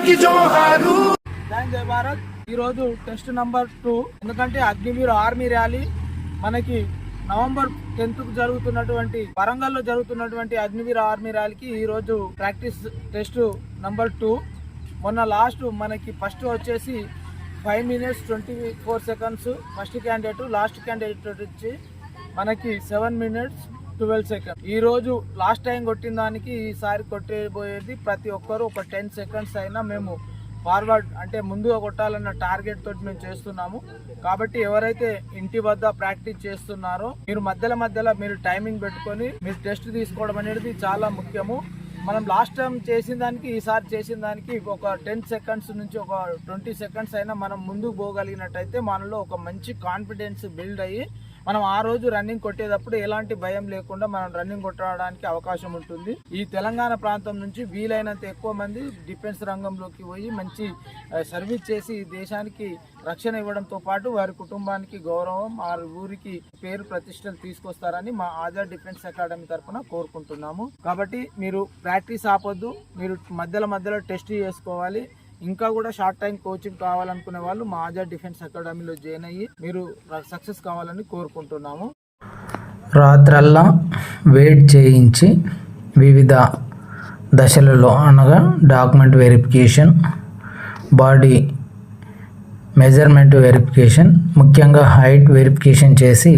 వీరికి జోహారు. జై భారత్. ఈ రోజు టెస్ట్ నంబర్ టూ. ఎందుకంటే అగ్నివీర్ ఆర్మీ ర్యాలీ. మనకి నవంబర్ టెన్త్కు జరుగుతున్నటువంటి వరంగల్లో జరుగుతున్నటువంటి అగ్నివీర్ ఆర్మీ ర్యాలీకి ఈ రోజు ప్రాక్టీస్ టెస్ట్ నంబర్ టూ. మొన్న లాస్ట్ మనకి ఫస్ట్ వచ్చేసి five minutes twenty four seconds first candidate last candidate వచ్చి మనకి సెవెన్ మినిట్స్ ట్వెల్వ్ సెకండ్ ఈ రోజు లాస్ట్ టైం కొట్టిన దానికి ఈసారి కొట్టేబోయేది ప్రతి ఒక్కరు ఒక టెన్ సెకండ్స్ అయినా మేము ఫార్వర్డ్ అంటే ముందుగా కొట్టాలన్న టార్గెట్ తోటి మేము చేస్తున్నాము. కాబట్టి ఎవరైతే ఇంటి వద్ద ప్రాక్టీస్ చేస్తున్నారో మీరు మధ్యలో మధ్యలో మీరు టైమింగ్ పెట్టుకొని మీరు టెస్ట్ తీసుకోవడం అనేది చాలా ముఖ్యము. మనం లాస్ట్ టైం చేసిన దానికి ఈసారి చేసిన దానికి ఒక టెన్ సెకండ్స్ నుంచి ఒక ట్వంటీ సెకండ్స్ అయినా మనం ముందుకు పోగలిగినట్టయితే మనలో ఒక మంచి కాన్ఫిడెన్స్ బిల్డ్ అయ్యి మనం ఆ రోజు రన్నింగ్ కొట్టేటప్పుడు ఎలాంటి భయం లేకుండా మనం రన్నింగ్ కొట్టడానికి అవకాశం ఉంటుంది. ఈ తెలంగాణ ప్రాంతం నుంచి వీలైనంత ఎక్కువ మంది డిఫెన్స్ రంగంలోకి పోయి మంచి సర్వీస్ చేసి దేశానికి రక్షణ ఇవ్వడంతో పాటు వారి కుటుంబానికి గౌరవం వారి ఊరికి పేరు ప్రతిష్టలు తీసుకొస్తారని మా ఆజాద్ డిఫెన్స్ అకాడమీ తరఫున కోరుకుంటున్నాము. కాబట్టి మీరు ప్రాక్టీస్ ఆపొద్దు మీరు మధ్యలో మధ్యలో టెస్ట్ చేసుకోవాలి. ఇంకా కూడా షార్ట్ టైం కోచింగ్ కావాలనుకునే వాళ్ళు మా ఆజాద్ డిఫెన్స్ అకాడమీలో జాయిన్ అయ్యి మీరు సక్సెస్ కావాలని కోరుకుంటున్నాము. రాత్రల్లా వెయిట్ చేయించి వివిధ దశలలో అనగా document verification body measurement verification ముఖ్యంగా హైట్ వెరిఫికేషన్ చేసి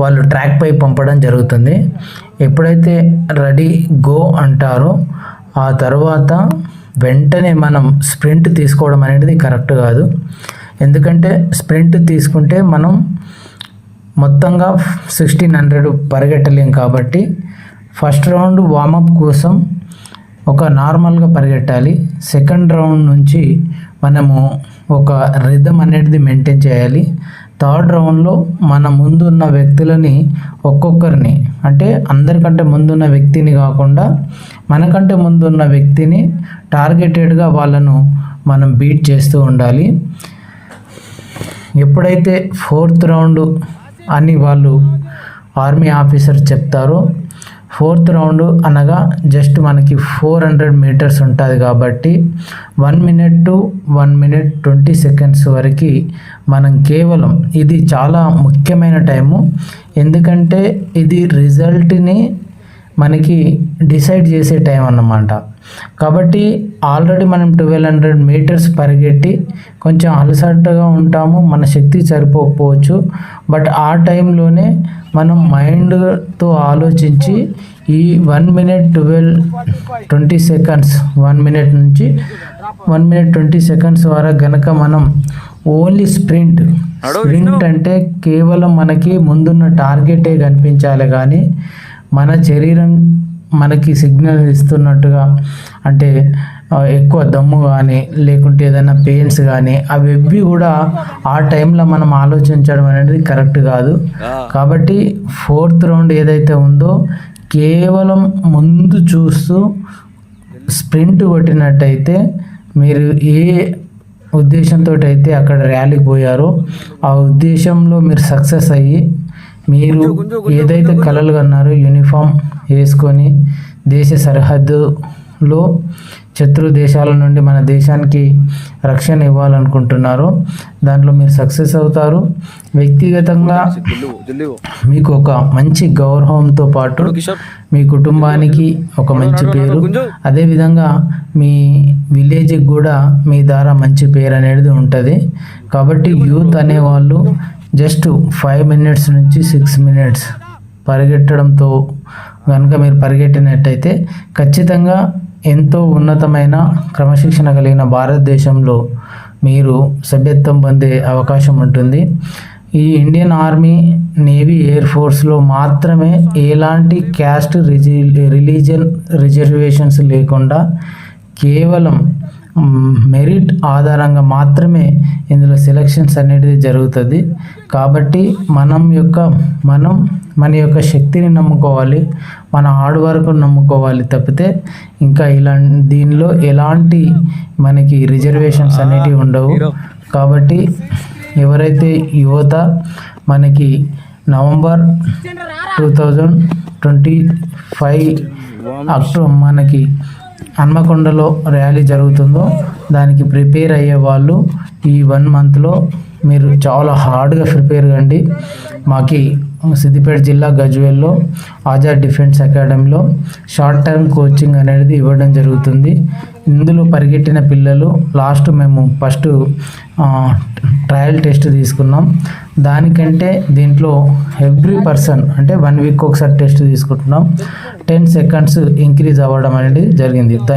వాళ్ళు ట్రాక్పై పంపడం జరుగుతుంది. ఎప్పుడైతే రెడీ గో అంటారో ఆ తర్వాత వెంటనే మనం స్ప్రింట్ తీసుకోవడం అనేది కరెక్ట్ కాదు. ఎందుకంటే స్ప్రింట్ తీసుకుంటే మనం మొత్తంగా సిక్స్టీన్ హండ్రెడ్ పరిగెట్టలేం కాబట్టి ఫస్ట్ రౌండ్ వామప్ కోసం ఒక నార్మల్గా పరిగెట్టాలి. సెకండ్ రౌండ్ నుంచి మనము ఒక రిధమ్ అనేది మెయింటైన్ చేయాలి. థర్డ్ రౌండ్లో మన ముందున్న వ్యక్తులని ఒక్కొక్కరిని అంటే అందరికంటే ముందున్న వ్యక్తిని కాకుండా మనకంటే ముందున్న వ్యక్తిని టార్గెటెడ్గా వాళ్ళను మనం బీట్ చేస్తూ ఉండాలి. ఎప్పుడైతే ఫోర్త్ రౌండ్ అని వాళ్ళు ఆర్మీ ఆఫీసర్ చెప్తారో ఫోర్త్ రౌండ్ అనగా జస్ట్ మనకి ఫోర్ హండ్రెడ్ మీటర్స్ ఉంటుంది కాబట్టి one minute to one minute twenty seconds వరకు మనం కేవలం ఇది చాలా ముఖ్యమైన టైము. ఎందుకంటే ఇది రిజల్ట్ని మనకి డిసైడ్ చేసే టైం అన్నమాట. కాబట్టి ఆల్రెడీ మనం ట్వెల్వ్ హండ్రెడ్ మీటర్స్ పరిగెట్టి కొంచెం అలసటగా ఉంటాము మన శక్తి సరిపోకపోవచ్చు. బట్ ఆ టైంలోనే మనం మైండ్తో ఆలోచించి ఈ one minute twelve twenty seconds one minute నుంచి వన్ మినిట్ ట్వంటీ సెకండ్స్ వరకు గనక మనం ఓన్లీ స్ప్రింట్ స్ప్రింట్ అంటే కేవలం మనకి ముందున్న టార్గెటే కనిపించాలి కానీ మన శరీరం మనకి సిగ్నల్ ఇస్తున్నట్టుగా అంటే ఎక్కువ దమ్ము కానీ లేకుంటే ఏదైనా పెయిన్స్ కానీ అవి కూడా ఆ టైంలో మనం ఆలోచించడం అనేది కరెక్ట్ కాదు. కాబట్టి ఫోర్త్ రౌండ్ ఏదైతే ఉందో కేవలం ముందు చూస్తూ స్ప్రింట్ కొట్టినట్టయితే మీరు ఏ ఉద్దేశంతో అయితే అక్కడ ర్యాలీకి పోయారో ఆ ఉద్దేశంలో మీరు సక్సెస్ అయ్యి మీరు ఏదైతే కలలు కన్నారో యూనిఫామ్ వేసుకొని దేశ సరిహద్దులో శత్రు దేశాల నుండి మన దేశానికి రక్షణ ఇవ్వాలనుకుంటున్నారో. దాంట్లో మీరు సక్సెస్ అవుతారు. వ్యక్తిగతంగా మీకు ఒక మంచి గౌరవంతో పాటు మీ కుటుంబానికి ఒక మంచి పేరు. అదేవిధంగా మీ విలేజ్కి కూడా మీ ద్వారా మంచి పేరు అనేది ఉంటుంది. కాబట్టి యూత్ అనేవాళ్ళు జస్ట్ ఫైవ్ మినిట్స్ నుంచి సిక్స్ మినిట్స్ పరిగెట్టడంతో కనుక మీరు పరిగెట్టినట్టయితే ఖచ్చితంగా ఎంతో ఉన్నతమైన క్రమశిక్షణ కలిగిన భారతదేశంలో మీరు సభ్యత్వం పొందే అవకాశం ఉంటుంది. ఈ ఇండియన్ ఆర్మీ నేవీ ఎయిర్ ఫోర్స్లో మాత్రమే ఎలాంటి క్యాస్ట్ రిజి రిలీజియన్ రిజర్వేషన్స్ లేకుండా కేవలం మెరిట్ ఆధారంగా మాత్రమే ఇందులో సెలక్షన్స్ అనేది జరుగుతుంది. కాబట్టి మనం యొక్క మనం మన యొక్క శక్తిని నమ్ముకోవాలి మన హార్డ్ వర్క్ నమ్ముకోవాలి తప్పితే ఇంకా ఇలా దీనిలో ఎలాంటి మనకి రిజర్వేషన్స్ అనేటివి ఉండవు. కాబట్టి ఎవరైతే యువత మనకి November two thousand twenty five October మనకి హన్మకొండలో ర్యాలీ జరుగుతుందో దానికి ప్రిపేర్ అయ్యే వాళ్ళు ఈ వన్ మంత్లో మీరు చాలా హార్డ్గా ప్రిపేర్ కండి. మాకి సిద్దిపేట జిల్లా గజ్వేల్లో ఆజాద్ డిఫెన్స్ అకాడమీలో షార్ట్ టర్మ్ కోచింగ్ అనేది ఇవ్వడం జరుగుతుంది. ఇందులో పరిగెట్టిన పిల్లలు లాస్ట్ మేము ఫస్ట్ ట్రయల్ టెస్ట్ తీసుకున్నాం. దానికంటే దీంట్లో ఎవ్రీ పర్సన్ అంటే వన్ వీక్ ఒకసారి టెస్ట్ తీసుకుంటున్నాం. టెన్ సెకండ్స్ ఇంక్రీజ్ అవ్వడం అనేది జరిగింది. థ్యాంక్